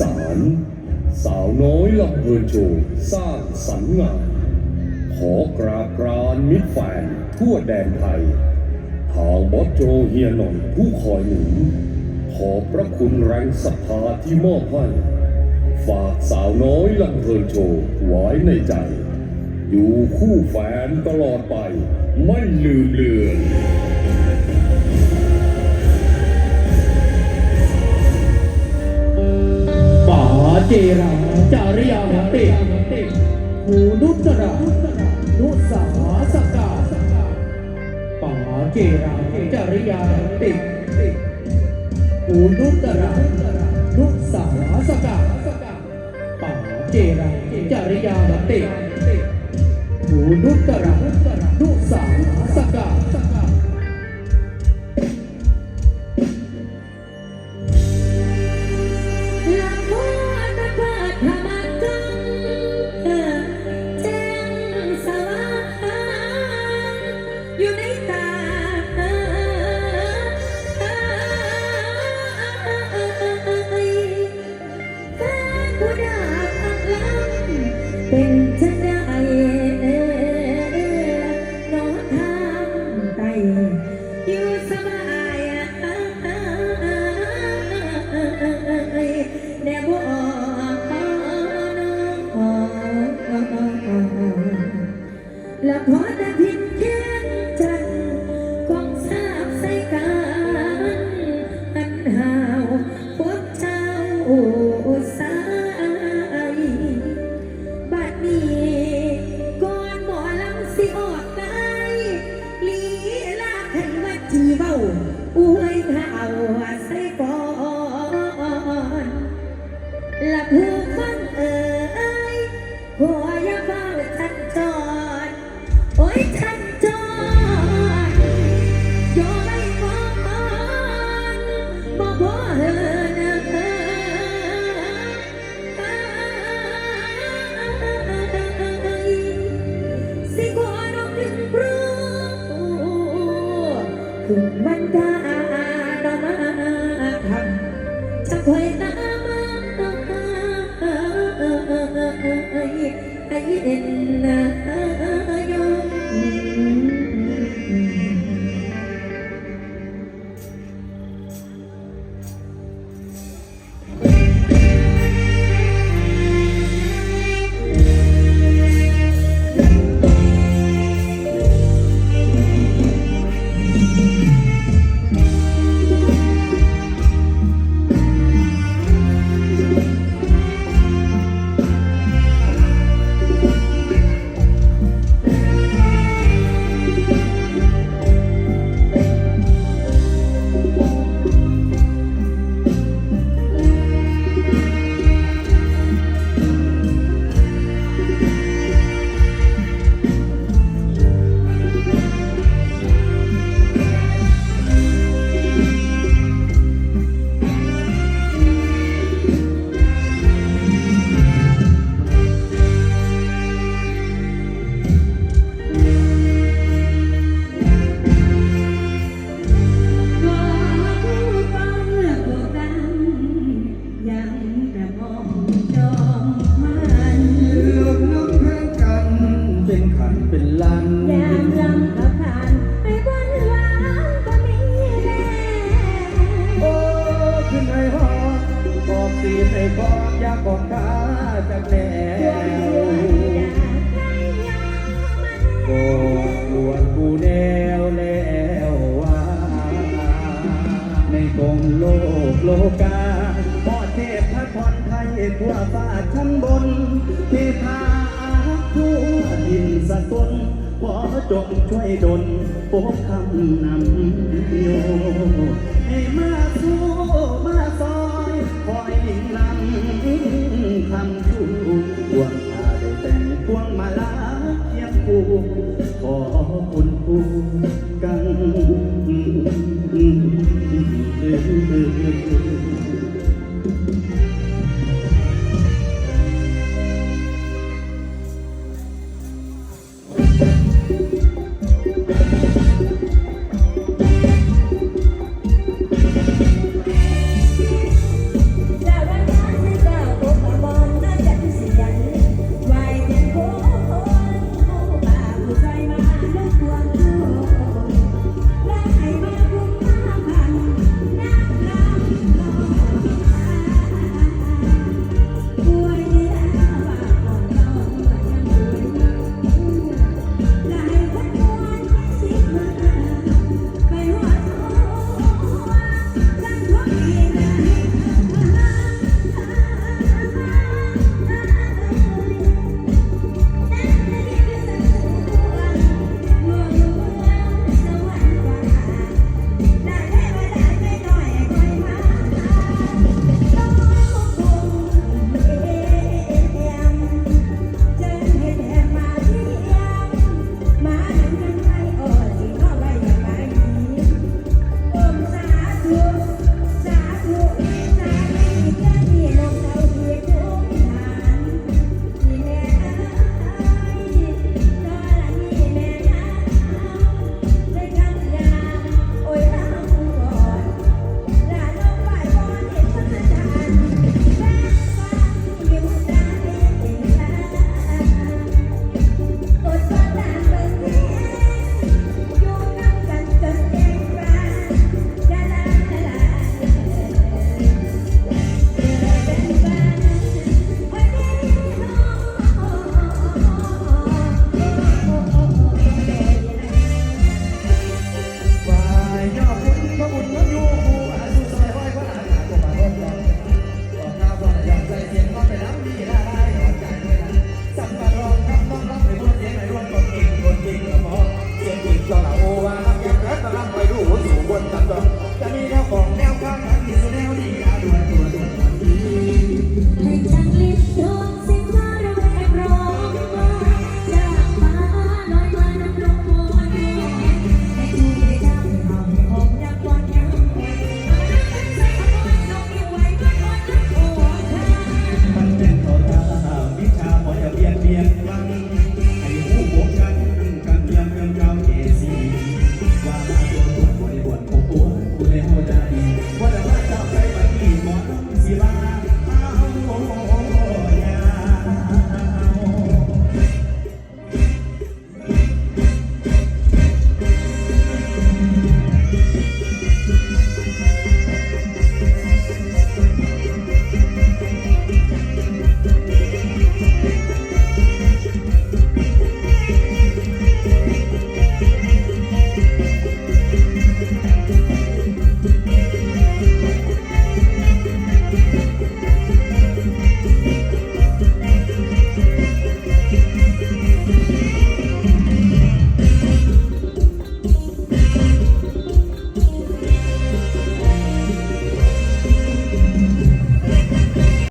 สารสาวน้อยลำเพลินโชว์สร้างสรรค์งาน ขอกราบกรานมิตรแฟนทั่วแดนไทยทางบอสโจเฮียหน่อยผู้คอยหนุนขอบพระคุณแรงศรัทธาที่มอบให้ฝากสาวน้อยลำเพลินโชว์ไว้ในใจ อยู่คู่แฟนตลอดไป ไม่ลืมเลือน เจราจาริยาเตหูนุตระนุสาสกาป่าเจราจาริยาเตหูนุตระนุสาสกาป่าเจราจาริยาเตหูนุตระนุสาสกา เป็นจังไดน้องทำไตอยู่สบายแน่บ่และพอแต่ผิดแค่ หัวอย่าเฝ้าทันจอด โอ้ยทันจอดยไม่มองบ่พอเหินสิขอนกถึงพรูถึงมันดา โลกาพ่อเทพพระพรไทยทั่วฟ้าชั้นบน เทพาทั่วดินสกลขอจงช่วยดลปกคำนำโยให้มาสู้มาซอยคอยหลิงลำ